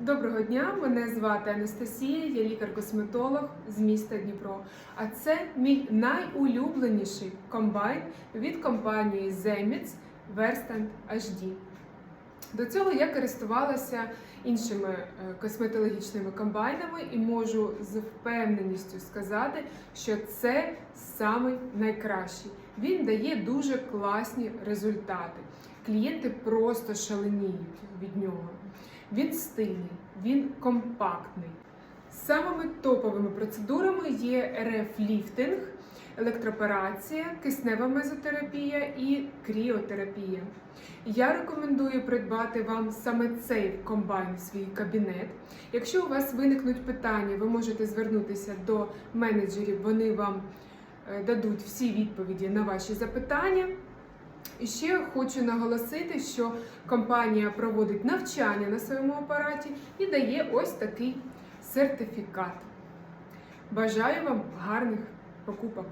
Доброго дня, мене звати Анастасія, я лікар-косметолог з міста Дніпро. А це мій найулюбленіший комбайн від компанії Zemitz Verstand HD. До цього я користувалася іншими е, косметологічними комбайнами і можу з впевненістю сказати, що це самий найкращий. Він дає дуже класні результати. Клієнти просто шаленіють від нього. Він стильний, він компактний. Самими топовими процедурами є РФ-ліфтинг, електропорація, киснева мезотерапія і кріотерапія. Я рекомендую придбати вам саме цей комбайн в свій кабінет. Якщо у вас виникнуть питання, ви можете звернутися до менеджерів, вони вам е, дадуть всі відповіді на ваші запитання. І ще хочу наголосити, що компанія проводить навчання на своєму апараті і дає ось такий сертифікат. Бажаю вам гарних покупок!